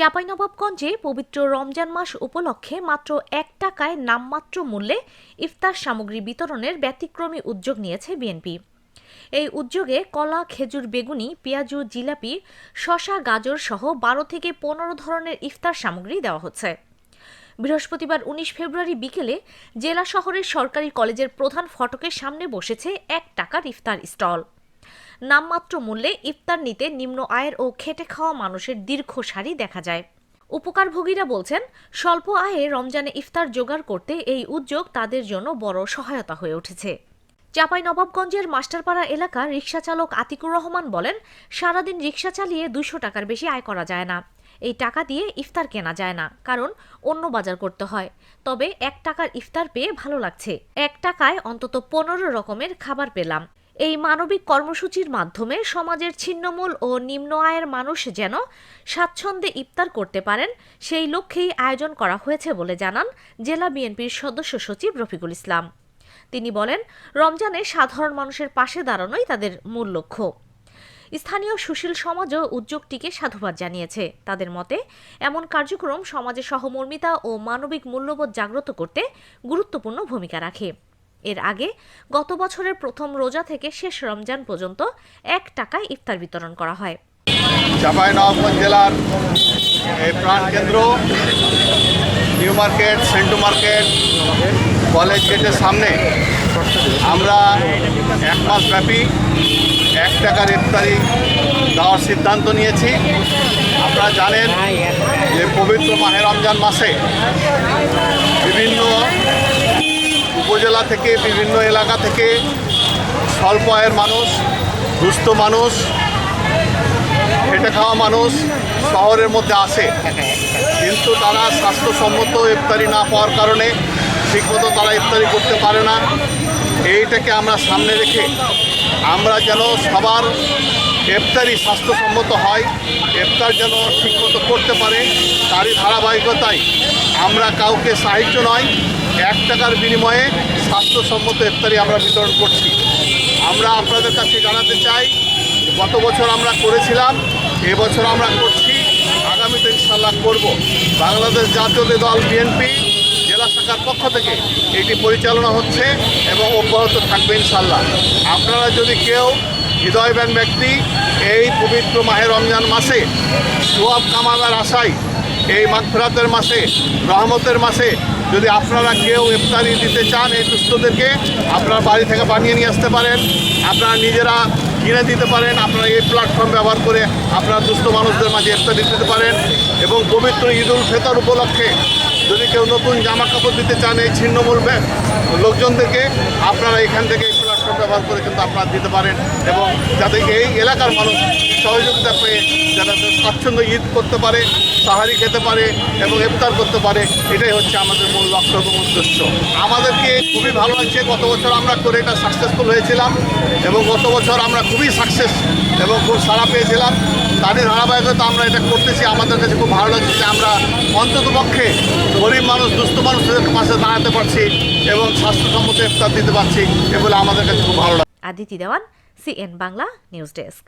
চাঁপাইনবাবগঞ্জে পবিত্র রমজান মাস উপলক্ষে মাত্র এক টাকায় নামমাত্র মূল্যে ইফতার সামগ্রী বিতরণের ব্যতিক্রমী উদ্যোগ নিয়েছে বিএনপি। এই উদ্যোগে কলা, খেজুর, বেগুনি, পেঁয়াজু, জিলাপি শশা গাজর সহ বারো থেকে পনেরো ধরনের ইফতার সামগ্রী দেওয়া হচ্ছে। বৃহস্পতিবার উনিশ ফেব্রুয়ারি বিকেলে জেলা শহরের সরকারি কলেজের প্রধান ফটকের সামনে বসেছে এক টাকার ইফতার স্টল। নামমাত্র মূল্যে ইফতার নিতে নিম্ন আয়ের ও খেটে খাওয়া মানুষের দীর্ঘ সারি দেখা যায়। উপকারভোগীরা বলছেন, স্বল্প আয়ে রমজানে ইফতার জোগাড় করতে এই উদ্যোগ তাদের জন্য বড় সহায়তা হয়ে উঠেছে। চাপাই নবাবগঞ্জের মাস্টারপাড়া এলাকার রিকশা চালক আতিকুর রহমান বলেন, সারাদিন রিকশা চালিয়ে দুশো টাকার বেশি আয় করা যায় না। এই টাকা দিয়ে ইফতার কেনা যায় না, কারণ অন্য বাজার করতে হয়। তবে এক টাকার ইফতার পেয়ে ভালো লাগছে। এক টাকায় অন্তত পনেরো রকমের খাবার পেলাম। এই মানবিক কর্মসূচির মাধ্যমে সমাজের ছিন্নমূল ও নিম্ন আয়ের মানুষ যেন স্বাচ্ছন্দ্যে ইফতার করতে পারেন, সেই লক্ষ্যেই আয়োজন করা হয়েছে বলে জানান জেলা বিএনপির সদস্য সচিব রফিকুল ইসলাম। তিনি বলেন, রমজানে সাধারণ মানুষের পাশে দাঁড়ানোই তাদের মূল লক্ষ্য। স্থানীয় সুশীল সমাজও উদ্যোগটিকে সাধুবাদ জানিয়েছে। তাদের মতে, এমন কার্যক্রম সমাজে সহমর্মিতা ও মানবিক মূল্যবোধ জাগ্রত করতে গুরুত্বপূর্ণ ভূমিকা রাখে। এর আগে গত বছরের প্রথম রোজা থেকে শেষ রমজান পর্যন্ত এক টাকায় ইফতার বিতরণ করা হয়। চাঁপাইনবাবগঞ্জ জেলার প্রাণকেন্দ্র new market, Sentu market, college গেটের সামনে আমরা এক মাস ব্যাপী এক টাকার ইফতারি দেওয়ার সিদ্ধান্ত নিয়েছি। আপনারা জানেন যে পবিত্র মাহে রমজান মাসে বিভিন্ন উপজেলা থেকে, বিভিন্ন এলাকা থেকে স্বল্প আয়ের মানুষ, দুস্থ মানুষ, খেটে খাওয়া মানুষ শহরের মধ্যে আসে কিন্তু তারা স্বাস্থ্যসম্মত ইফতারি না পাওয়ার কারণে ঠিকমতো তারা ইফতারি করতে পারে না। এইটাকে আমরা সামনে রেখে আমরা যেন সবার ইফতারি স্বাস্থ্যসম্মত হয়, ইফতার যেন ঠিকমতো করতে পারে, তারই ধারাবাহিকতায় আমরা কাউকে সাহায্য নয়, এক টাকার বিনিময়ে স্বাস্থ্যসম্মত ইফতারি আমরা বিতরণ করছি। আমরা আপনাদের কাছে জানাতে চাই, গত বছর আমরা করেছিলাম এবছর আমরা করছি, আগামীতে ইনশাল্লাহ করব। বাংলাদেশ জাতীয় দল বিএনপি জেলা শাখার পক্ষ থেকে এটি পরিচালনা হচ্ছে এবং অব্যাহত থাকবে ইনশাল্লাহ আপনারা যদি কেউ হৃদয়বান ব্যক্তি, এই পবিত্র মাহে রমজান মাসে সোয়াব কামাবার আশায় এই মাগফিরাতের মাসে, রহমতের মাসে যদি আপনারা কেউ ইফতারি দিতে চান এই দুস্থদেরকে, আপনারা বাড়ি থেকে বানিয়ে নিয়ে আসতে পারেন, আপনারা নিজেরা কিনে দিতে পারেন, আপনারা এই প্ল্যাটফর্ম ব্যবহার করে আপনারা দুস্থ মানুষদের মাঝে ইফতারি দিতে পারেন এবং পবিত্র ঈদ উল ফেতর উপলক্ষে যদি কেউ নতুন জামা কাপড় দিতে চান এই ছিন্নমূল লোকজনদেরকে আপনারা এখান থেকে প্ল্যাটফর্ম ব্যবহার করে কিন্তু আপনারা দিতে পারেন এবং যাতে এই এলাকার মানুষ সহযোগিতা পেয়ে যারা স্বাচ্ছন্দ্য ঈদ করতে পারে, সাহারি খেতে পারে এবং ইফতার করতে পারে, এটাই হচ্ছে আমাদের মূল লক্ষ্য এবং উদ্দেশ্য। আমাদেরকে খুবই ভালো লাগছে, গত বছর আমরা করে এটা সাকসেসফুল হয়েছিলাম এবং গত বছর আমরা খুবই সাকসেস এবং খুব সাড়া পেয়েছিলাম। তারই ধারাবাহিকতা আমরা এটা করতেছি। আমাদের কাছে খুব ভালো লাগছে যে আমরা অন্তত পক্ষে গরিব মানুষ, দুস্থ মানুষদের পাশে দাঁড়াতে পারছি এবং স্বাস্থ্যসম্মত ইফতার দিতে পারছি এগুলো আমাদের কাছে খুব ভালো লাগে Aditi Dewan, CN Bangla, news desk.